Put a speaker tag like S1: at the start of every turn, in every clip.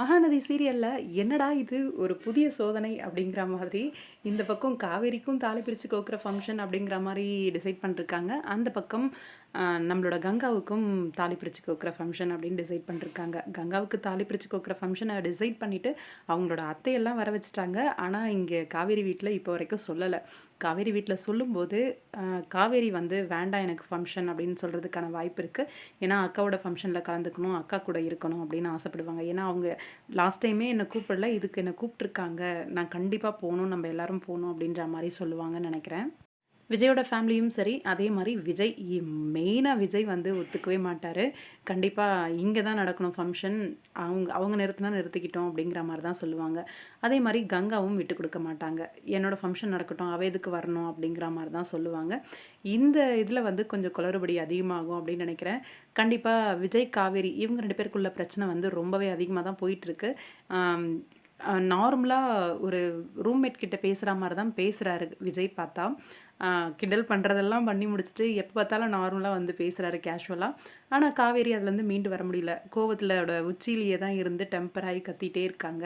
S1: மகாநதி சீரியலில் என்னடா இது ஒரு புதிய சோதனை அப்படிங்கிற மாதிரி இந்த பக்கம் காவேரிக்கும் தாலி பிரித்து கோக்குற ஃபங்க்ஷன் அப்படிங்கிற மாதிரி டிசைட் பண்ணிருக்காங்க. அந்த பக்கம் நம்மளோட கங்காவுக்கும் தாலி பிரித்து கோக்குற ஃபங்க்ஷன் அப்படின்னு டிசைட் பண்ணிருக்காங்க. கங்காவுக்கு தாலி பிரித்து கோக்குற ஃபங்க்ஷனை டிசைட் பண்ணிவிட்டு அவங்களோட அத்தையெல்லாம் வர வச்சுட்டாங்க. ஆனால் இங்கே காவேரி வீட்டில் இப்போ வரைக்கும் சொல்லலை. காவேரி வீட்டில் சொல்லும்போது காவேரி வந்து வேண்டாம் எனக்கு ஃபங்க்ஷன் அப்படின்னு சொல்கிறதுக்கான வாய்ப்பு இருக்குது ஏன்னா அக்காவோட ஃபங்க்ஷனில் கலந்துக்கணும் அக்கா கூட இருக்கணும் அப்படின்னு ஆசைப்படுவாங்க. ஏன்னா அவங்க லாஸ்ட் டைமே என்னை கூப்பிடல இதுக்கு என்னை கூப்பிட்ருக்காங்க நான் கண்டிப்பாக போகணும் நம்ம எல்லாரும் போகணும் அப்படின்ற மாதிரி சொல்லுவாங்கன்னு நினைக்கிறேன். விஜயோட ஃபேமிலியும் சரி அதே மாதிரி விஜய் மெயினாக விஜய் வந்து ஒத்துக்கவே மாட்டார். கண்டிப்பாக இங்கே தான் நடக்கணும் ஃபங்க்ஷன் அவங்க அவங்க நிறுத்தினா நிறுத்திக்கிட்டோம் அப்படிங்கிற மாதிரி தான் சொல்லுவாங்க. அதே மாதிரி கங்காவும் விட்டு கொடுக்க மாட்டாங்க. என்னோடய ஃபங்க்ஷன் நடக்கட்டும் அவ எதுக்கு வரணும் அப்படிங்கிற மாதிரி தான் சொல்லுவாங்க. இந்த இதில் வந்து கொஞ்சம் குளறுபடி அதிகமாகும் அப்படின்னு நினைக்கிறேன். கண்டிப்பாக விஜய் காவேரி இவங்க ரெண்டு பேருக்குள்ள பிரச்சனை வந்து ரொம்பவே அதிகமாக தான் போயிட்டுருக்கு நார்மலாக ஒரு ரூம்மேட் கிட்ட பேசுகிற மாதிரி தான் பேசுகிறாரு விஜய் பார்த்தா. கிண்டல் பண்ணுறதெல்லாம் பண்ணி முடிச்சுட்டு எப்போ பார்த்தாலும் நார்மலாக வந்து பேசுகிறாரு கேஷுவலாக ஆனால் காவேரி அதுலேருந்து மீண்டு வர முடியல. கோவத்திலோட உச்சியிலேயே தான் இருந்து டெம்பர் ஆகி இருக்காங்க.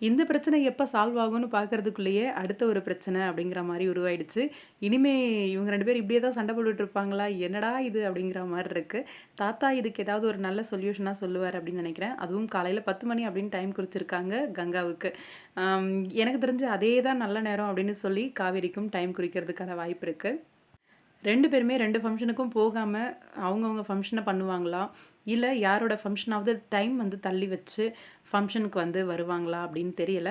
S1: இந்த பிரச்சனை எப்போ சால்வ் ஆகும்னு பார்க்கறதுக்குள்ளேயே அடுத்த ஒரு பிரச்சனை அப்படிங்கிற மாதிரி உருவாயிடுச்சு. இனிமே இவங்க ரெண்டு பேரும் இப்படியே தான் சண்டை போட்டுட்டு இருப்பாங்களா? என்னடா இது அப்படிங்கிற மாதிரி இருக்குது தாத்தா இதுக்கு ஏதாவது ஒரு நல்ல சொல்யூஷனாக சொல்லுவார் அப்படின்னு நினைக்கிறேன். அதுவும் காலையில் பத்து மணி அப்படின்னு டைம் குறிச்சிருக்காங்க கங்காவுக்கு. எனக்கு தெரிஞ்சு அதே தான் நல்ல நேரம் அப்படின்னு சொல்லி காவேரிக்கும் டைம் குறிக்கிறதுக்கான வாய்ப்பு இருக்குது ரெண்டு பேருமே ரெண்டு ஃபங்க்ஷனுக்கும் போகாமல் அவங்கவுங்க ஃபங்க்ஷனை பண்ணுவாங்களா? இல்லை யாரோட ஃபங்க்ஷனாவது டைம் வந்து தள்ளி வச்சு ஃபங்க்ஷனுக்கு வந்து வருவாங்களா அப்படின்னு தெரியல.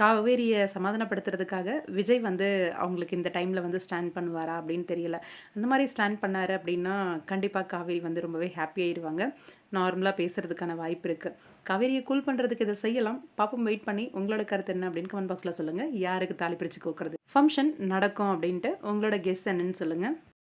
S1: காவேரியை சமாதானப்படுத்துறதுக்காக விஜய் வந்து அவங்களுக்கு இந்த டைமில் வந்து ஸ்டாண்ட் பண்ணுவாரா அப்படின்னு தெரியல. அந்த மாதிரி ஸ்டாண்ட் பண்ணார் அப்படின்னா கண்டிப்பாக காவேரி வந்து ரொம்பவே ஹாப்பி ஆயிடுவாங்க நார்மலாக பேசுகிறதுக்கான வாய்ப்பு இருக்குது காவேரியை கூல் பண்ணுறதுக்கு இதை செய்யலாம். பாப்போம் வெயிட் பண்ணி. உங்களோட கருத்து என்ன அப்படின்னு கமெண்ட் பாக்ஸில் சொல்லுங்கள் யாருக்கு தாலி பிரித்து கோக்குறது? ஃபங்க்ஷன் நடக்கும் அப்படின்ட்டு உங்களோட கெஸ் என்னன்னு சொல்லுங்கள்